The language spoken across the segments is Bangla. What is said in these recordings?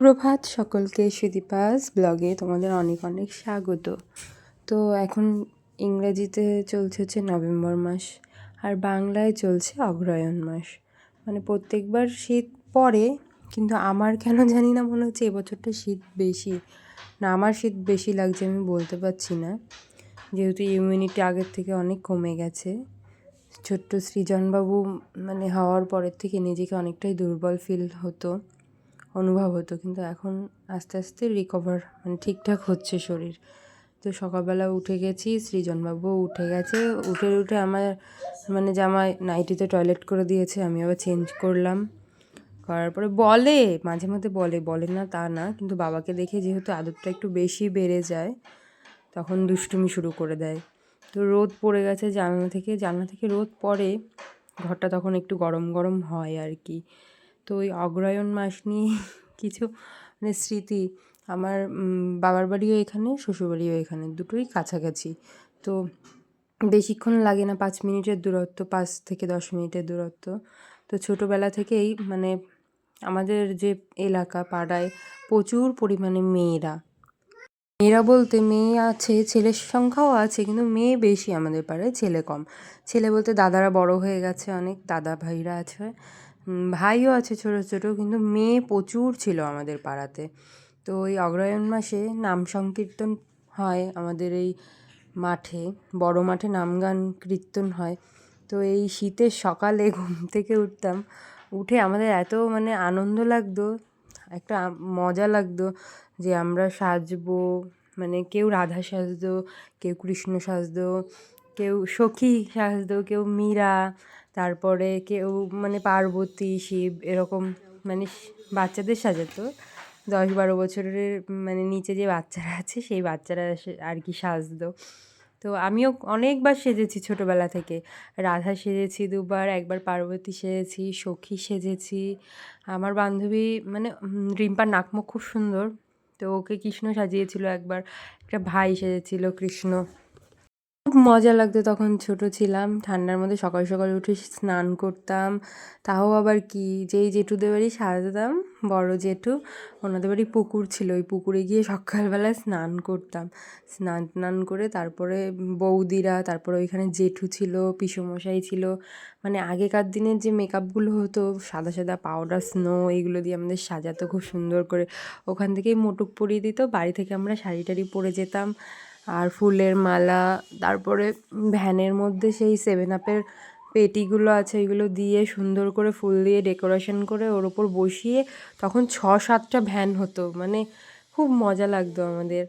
প্রভাত সকলকে সুদীপাস ব্লগে তোমাদের অনেক অনেক স্বাগত। তো এখন ইংরেজিতে চলছে হচ্ছে নভেম্বর মাস আর বাংলায় চলছে অগ্রহায়ণ মাস। মানে প্রত্যেকবার শীত পড়ে, কিন্তু আমার কেন জানি না মনে হচ্ছে এবছরটা শীত বেশি। না, আমার শীত বেশি লাগছে আমি বলতে পারছি না। যেহেতু ইমিউনিটি আগের থেকে অনেক কমে গেছে, ছোট্ট সৃজনবাবু মানে হওয়ার পরের থেকে নিজেকে অনেকটাই দুর্বল ফিল হতো। অনুভব হতো, কিন্তু এখন আস্তে আস্তে রিকভার মানে ঠিকঠাক হচ্ছে শরীর। তো সকালবেলা উঠে গেছি, সৃজনবাবু উঠে গেছে। উঠে উঠে আমার মানে জামাই নাইটিতে টয়লেট করে দিয়েছে, আমি আবার চেঞ্জ করলাম। করার পরে বলে, মাঝে মাঝে বলে বলে না তা না, কিন্তু বাবাকে দেখে যেহেতু আদরটা একটু বেশি বেড়ে যায়, তখন দুষ্টুমি শুরু করে দেয়। তো রোদ পড়ে গেছে জানলা থেকে জানলা থেকে রোদ পড়ে, ঘরটা তখন একটু গরম গরম হয় আর কি। তো ওই অগ্রহায়ণ মাস নিয়ে কিছু মানে স্মৃতি আমার বাবার বাড়িও এখানে শ্বশুরবাড়িও এখানে, দুটোই কাছাকাছি। তো বেশিক্ষণ লাগে না পাঁচ মিনিটের দূরত্ব, পাঁচ থেকে দশ মিনিটের দূরত্ব। তো ছোটোবেলা থেকেই মানে আমাদের যে এলাকা, পাড়ায় প্রচুর পরিমাণে মেয়েরা। মেয়েরা বলতে মেয়ে আছে, ছেলের সংখ্যাও আছে, কিন্তু মেয়ে বেশি আমাদের পাড়ায়, ছেলে কম। ছেলে বলতে দাদারা বড় হয়ে গেছে অনেক, দাদা ভাইরা আছে। ভাইও আছে ছোটো ছোটো, কিন্তু মেয়ে প্রচুর ছিল আমাদের পাড়াতে। তো ওই অগ্রহায়ণ মাসে নাম সংকীর্তন হয় আমাদের এই মাঠে, বড় মাঠে নাম গান কীর্তন হয়। তো এই শীতের সকালে ঘুম থেকে উঠতাম, উঠে আমাদের এত মানে আনন্দ লাগতো, একটা মজা লাগতো যে আমরা সাজবো মানে কেউ রাধা সাজতো, কেউ কৃষ্ণ সাজতো কেউ সখী সাজতো কেউ মীরা, তারপরে কেউ মানে পার্বতী, শিব এরকম মানে বাচ্চাদের সাজাতো। দশ বারো বছরের মানে নিচে যে বাচ্চারা আছে, সেই বাচ্চারা আর কি সাজতো। তো আমিও অনেকবার সেজেছি ছোটোবেলা থেকে। রাধা সেজেছি দুবার, একবার পার্বতী সেজেছি, সখী সেজেছি। আমার বান্ধবী মানে রিম্পার নাকমুখ খুব সুন্দর। তো ওকে কৃষ্ণ সাজিয়েছিল একবার। একটা ভাই সেজেছিল কৃষ্ণ। মজা লাগতো তখন ছোট ছিলাম। ঠান্ডার মধ্যে সকাল সকাল উঠে স্নান করতাম। তাও আবার কি? যেই জেঠুদের বাড়ি সাজাতাম, বড় জেঠু, ওনাদের বাড়ি পুকুর ছিল। ওই পুকুরে গিয়ে সকালবেলা স্নান করতাম। স্নান টান করে তারপরে বৌদিরা, তারপরে ওইখানে জেঠু ছিল, পিসমশাই ছিল। মানে আগেকার দিনের যে মেকআপগুলো হতো, সাদা সাদা পাউডার, স্নো এইগুলো দিয়ে আমাদের সাজাতো খুব সুন্দর করে। ওখান থেকেই মোটুক পরিয়ে দিত। বাড়ি থেকে আমরা শাড়ি টাড়ি পরে যেতাম। আর ফুলের মালা, তারপরে ভ্যানের মধ্যে সেই সেভেন আপের পেটিগুলো আছে ওইগুলো দিয়ে সুন্দর করে ফুল দিয়ে ডেকোরেশন করে ওর ওপর বসিয়ে তখন ছ সাতটা ভ্যান হতো। মানে খুব মজা লাগতো আমাদের।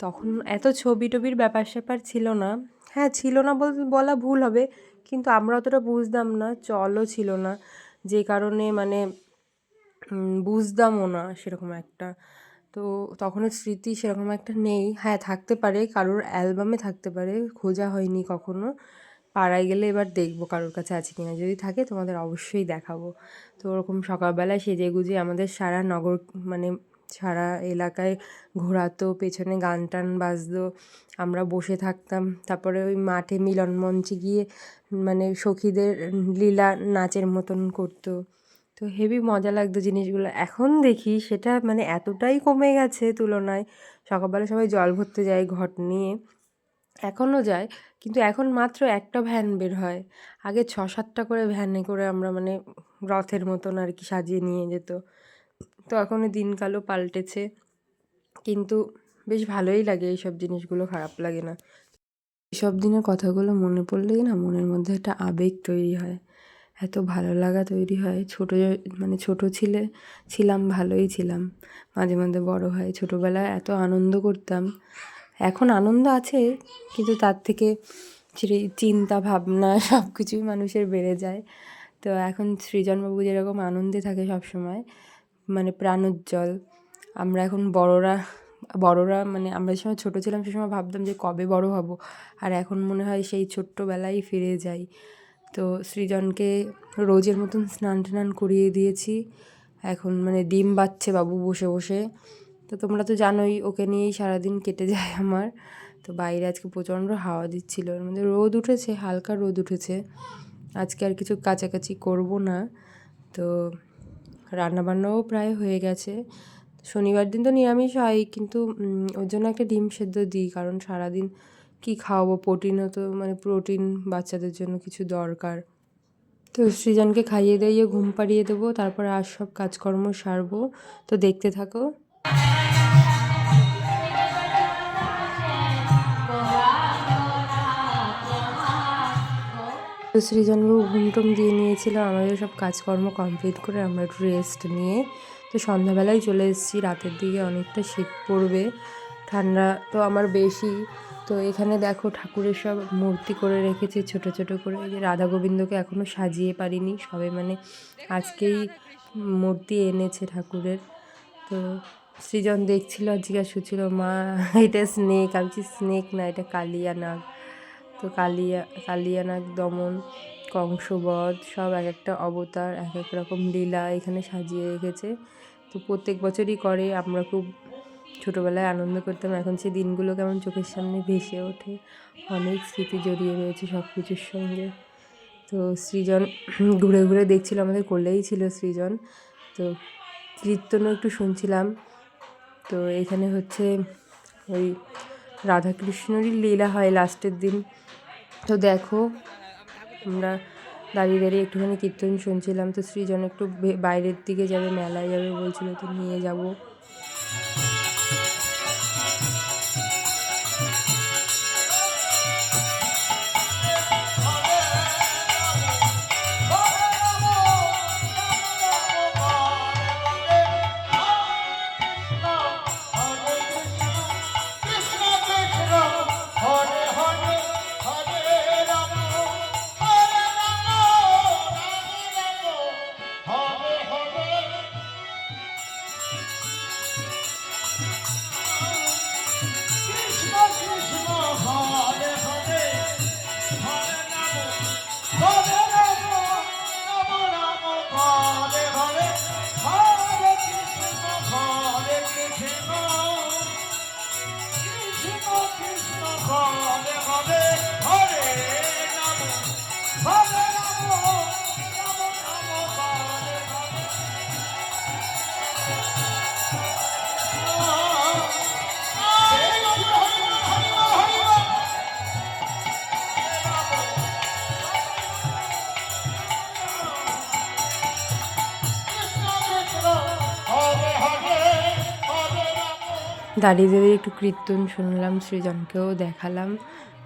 তখন এত ছবি টবির ব্যাপার স্যাপার ছিল না। হ্যাঁ ছিল না বল, বলা ভুল হবে, কিন্তু আমরা অতটা বুঝতাম না, চলও ছিল না। যে কারণে মানে বুঝতামও না সেরকম একটা। তো তখনও স্মৃতি সেরকম একটা নেই। হ্যাঁ থাকতে পারে, কারোর অ্যালবামে থাকতে পারে, খোঁজা হয়নি কখনো। পাড়ায় গেলে এবার দেখব কারোর কাছে আছে কিনা। যদি থাকে তোমাদের অবশ্যই দেখাবো। তো ওরকম সকালবেলায় সেজে গুজে আমাদের সারা নগর মানে সারা এলাকায় ঘোরাতো, পেছনে গান টান বাজতো, আমরা বসে থাকতাম। তারপরে ওই মাঠে মিলন মঞ্চে গিয়ে মানে সখীদের লীলা নাচের মতন করতো। তো হেভি মজা লাগতো জিনিসগুলো। এখন দেখি সেটা মানে এতটাই কমে গেছে তুলনায়। সকালবেলা সবাই জল ভরতে যায় ঘট নিয়ে। এখনও যায়, কিন্তু এখন মাত্র একটা ভ্যান বের হয়। আগে ছ সাতটা করে ভ্যানে করে আমরা মানে রথের মতন আর কি সাজিয়ে নিয়ে যেত। তো এখনও দিনকালও পাল্টেছে। কিন্তু বেশ ভালোই লাগে এইসব জিনিসগুলো, খারাপ লাগে না। এসব দিনের কথাগুলো মনে পড়লেই না মনের মধ্যে একটা আবেগ তৈরি হয়। এত ভালো লাগা তৈরি হয়। ছোটো মানে ছোটো ছিলে, ছিলাম, ভালোই ছিলাম। মাঝে মাঝে বড় হয়। ছোটোবেলায় এত আনন্দ করতাম। এখন আনন্দ আছে, কিন্তু তার থেকে চিন্তা, ভাবনা সব কিছুই মানুষের বেড়ে যায়। তো এখন সৃজনবাবু যেরকম আনন্দে থাকে সব সময় মানে প্রাণোজ্জ্বল। আমরা এখন বড়রা বড়রা মানে আমরা সময় ছোটো ছিলাম সে সময় ভাবতাম যে কবে বড় হব। আর এখন মনে হয় সেই ছোট্টবেলায় ফিরে যাই। তো সৃজনকে রোজের মতন স্নান টান করিয়ে দিয়েছি। এখন মানে ডিম বাচ্ছে বাবু বসে বসে। তো তোমরা তো জানোই, ওকে নিয়েই সারাদিন কেটে যায় আমার। তো বাইরে আজকে প্রচণ্ড হাওয়া দিচ্ছিল। এর মধ্যে রোদ উঠেছে, হালকা রোদ উঠেছে। আজকে আর কিছু কাছাকাছি করব না। তো রান্নাবান্নাও প্রায় হয়ে গেছে। শনিবার দিন তো নিরামিষ হয় কিন্তু ওর জন্য একটা ডিম সেদ্ধ দিই, কারণ সারাদিন কি খাওয়াবো? প্রোটিনও তো মানে প্রোটিন বাচ্চাদের জন্য কিছু দরকার। তো সৃজনকে খাইয়ে দাইয়ে ঘুম পাড়িয়ে দেবো, তারপরে আর সব কাজকর্ম সারবো। তো দেখতে থাকো। তো সৃজনবাবু ঘুম টুম দিয়ে নিয়েছিল আমাদের সব কাজকর্ম কমপ্লিট করে আমরা একটু রেস্ট নিয়ে। তো সন্ধ্যাবেলায় চলে এসেছি, রাতের দিকে অনেকটা শীত পড়বে। ঠান্ডা তো আমার বেশি। তো এখানে দেখো ঠাকুরের সব মূর্তি করে রেখেছে, ছোট ছোট করে। যে রাধা গোবিন্দকে এখনও সাজিয়ে পারিনি, সবে মানে আজকেই মূর্তি এনেছে ঠাকুরের। তো সৃজন দেখছিল আর জিজ্ঞাসা করছিল, মা, এটা স্নেক? আমি স্নেক না, এটা কালিয়া নাগ। তো কালিয়া কালিয়ানাগ দমন, কংসবধ, সব এক একটা অবতার, এক এক রকম লীলা এখানে সাজিয়ে রেখেছে। তো প্রত্যেক বছরই করে, আমরা খুব ছোটোবেলায় আনন্দ করতাম। এখন সেই দিনগুলো কেমন চোখের সামনে ভেসে ওঠে। অনেক স্মৃতি জড়িয়ে রয়েছে সব কিছুর সঙ্গে। তো সৃজন ঘুরে ঘুরে দেখছিল আমাদের কোলেই ছিল সৃজন। তো কীর্তনও একটু শুনছিলাম। তো এখানে হচ্ছে ওই রাধাকৃষ্ণরই লীলা হয় লাস্টের দিন। তো দেখো, আমরা দাঁড়িয়ে দাঁড়িয়ে একটুখানি কীর্তন শুনছিলাম। তো সৃজন একটু বাইরের দিকে যাবে, মেলায় যাবে বলছিল, তো নিয়ে যাব। দাঁড়িয়ে দাঁড়িয়ে একটু কীর্তন শুনলাম, সৃজনকেও দেখালাম।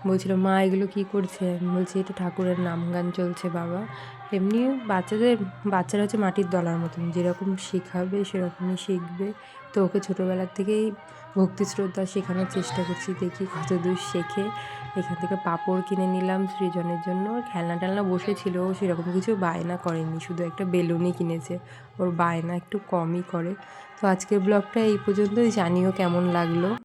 বলছিল, মা, এগুলো কী করছে? বলছি, এটা ঠাকুরের নাম গান চলছে, বাবা। এমনি বাচ্চাদের, বাচ্চারা হচ্ছে মাটির দলার মতন। যেরকম শেখাবে, সেরকমই শিখবে। তো ওকে ছোটোবেলার থেকেই ভক্তি শ্রদ্ধা শেখানোর চেষ্টা করছি। দেখি কত দূর শেখে। এখান থেকে পাঁপড় কিনে নিলাম সৃজনের জন্য। খেলনা টেলনা বসেছিল সেরকম কিছু বায়না করেনি, শুধু একটা বেলুনই কিনেছে। ওর বায়না একটু কমই করে। তো আজকের ব্লগটা এই পর্যন্তই, জানিও কেমন লাগল।